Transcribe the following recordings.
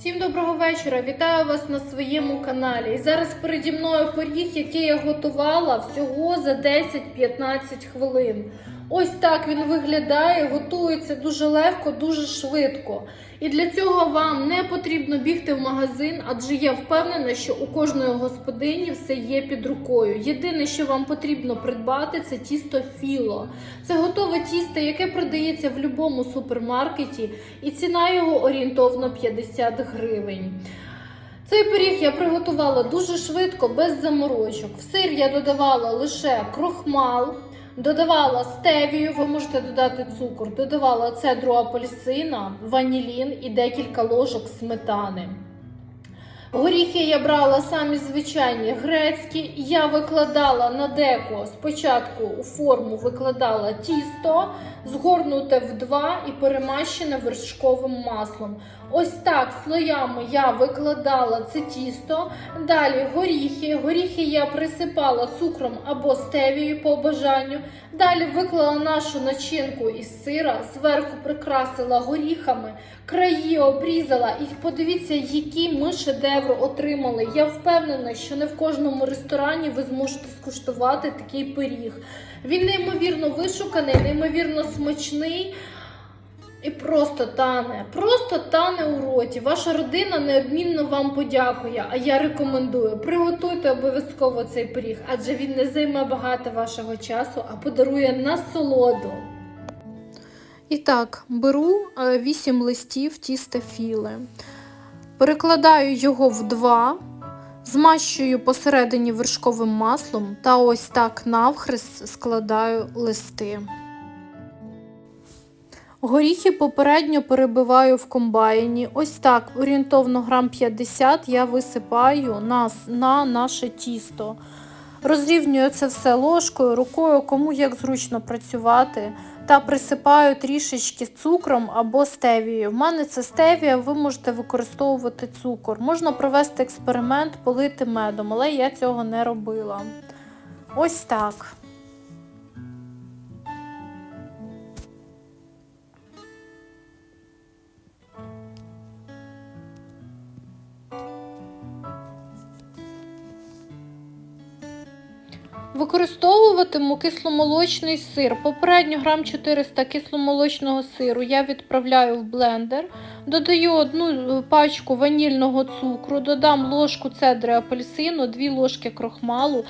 Всім доброго вечора! Вітаю вас на своєму каналі. І зараз переді мною поріг, який я готувала всього за 10-15 хвилин. Ось так він виглядає, готується дуже легко, дуже швидко. І для цього вам не потрібно бігти в магазин, адже я впевнена, що у кожної господині все є під рукою. Єдине, що вам потрібно придбати, це тісто філо. Це готове тісто, яке продається в будь-якому супермаркеті, і ціна його орієнтовно 50 гривень. Цей пиріг я приготувала дуже швидко, без заморочок. В сир я додавала лише крохмал, додавала стевію, ви можете додати цукор, додавала цедру апельсина, ванілін і декілька ложок сметани. Горіхи я брала самі звичайні грецькі. Я викладала на деко спочатку у форму викладала тісто, згорнуте в два і перемащене вершковим маслом. Ось так слоями я викладала це тісто. Далі горіхи. Горіхи я присипала цукром або стевією по бажанню. Далі виклала нашу начинку із сира, зверху прикрасила горіхами, краї обрізала. І подивіться, які ми шедеври отримали. Я впевнена, що не в кожному ресторані ви зможете скуштувати такий пиріг. Він неймовірно вишуканий, неймовірно смачний. І просто тане, просто тане у роті. Ваша родина неодмінно вам подякує. А я рекомендую приготуйте обов'язково цей пиріг, адже він не займе багато вашого часу, а подарує насолоду. І так, беру 8 листів тіста філе, перекладаю його в два, змащую посередині вершковим маслом та ось так навхрест складаю листи. Горіхи попередньо перебиваю в комбайні. Ось так, орієнтовно грам 50 я висипаю на, на наше тісто. Розрівнюю це все ложкою, рукою, кому як зручно працювати. Та присипаю трішечки цукром або стевією. В мене це стевія, ви можете використовувати цукор. Можна провести експеримент, полити медом, але я цього не робила. Ось так. Використовуватиму кисломолочний сир. Попередньо грам 400 кисломолочного сиру я відправляю в блендер, додаю одну пачку ванільного цукру, додам ложку цедри апельсину, 2 ложки крохмалу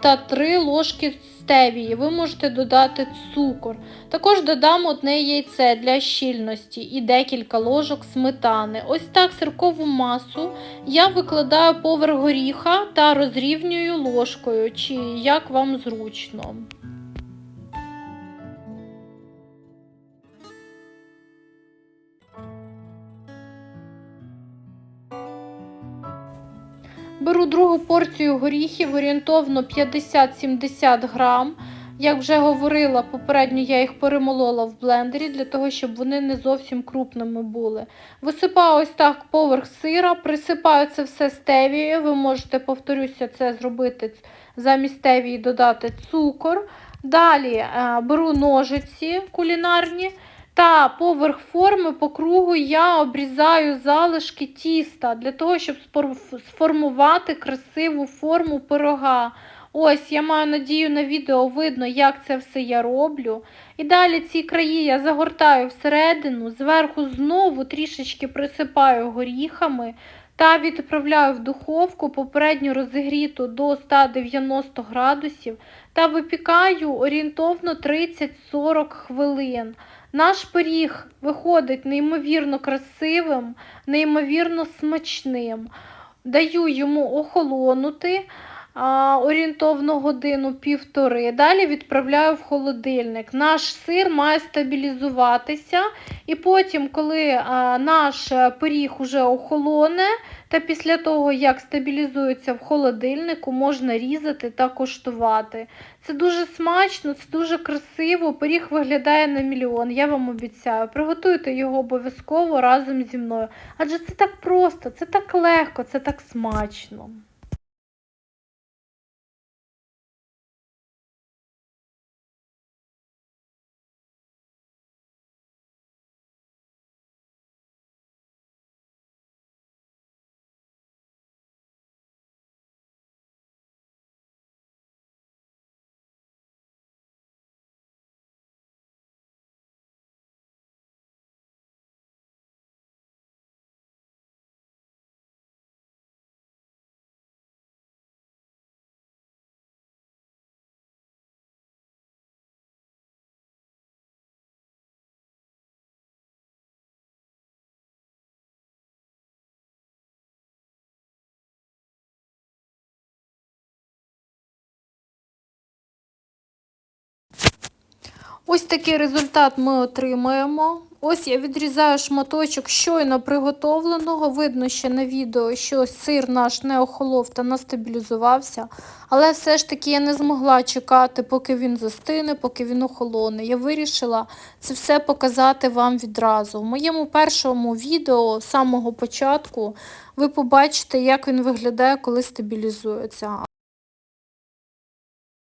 та 3 ложки стевії. Ви можете додати цукор. Також додам одне яйце для щільності і декілька ложок сметани. Ось так сиркову масу я викладаю поверх горіха та розрівнюю ложкою, чи як вам зручно. Беру другу порцію горіхів, орієнтовно 50-70 грам. Як вже говорила, попередньо я їх перемолола в блендері для того, щоб вони не зовсім крупними були. Висипаю ось так поверх сира, присипаю це все стевією. Ви можете, повторюся, це зробити замість стевії додати цукор. Далі е, беру ножиці кулінарні. Та поверх форми по кругу я обрізаю залишки тіста для того, щоб сформувати красиву форму пирога. Ось, я маю надію, на відео видно, як це все я роблю. І далі ці краї я загортаю всередину, зверху знову трішечки присипаю горіхами та відправляю в духовку попередньо розігріту до 190 градусів та випікаю орієнтовно 30-40 хвилин. Наш пиріг виходить неймовірно красивим, неймовірно смачним. Даю йому охолонути орієнтовно годину півтори. Далі відправляю в холодильник. Наш сир має стабілізуватися, і потім, коли наш пиріг уже охолоне, та після того, як стабілізується в холодильнику, можна різати та коштувати. Це дуже смачно, це дуже красиво. Пиріг виглядає на мільйон, я вам обіцяю. Приготуйте його обов'язково разом зі мною. Адже це так просто, це так легко, це так смачно. Ось такий результат ми отримаємо. Ось я відрізаю шматочок щойно приготовленого. Видно ще на відео, що сир наш не охолов та не стабілізувався. Але все ж таки я не змогла чекати, поки він застине, поки він охолоне. Я вирішила це все показати вам відразу. В моєму першому відео з самого початку ви побачите, як він виглядає, коли стабілізується.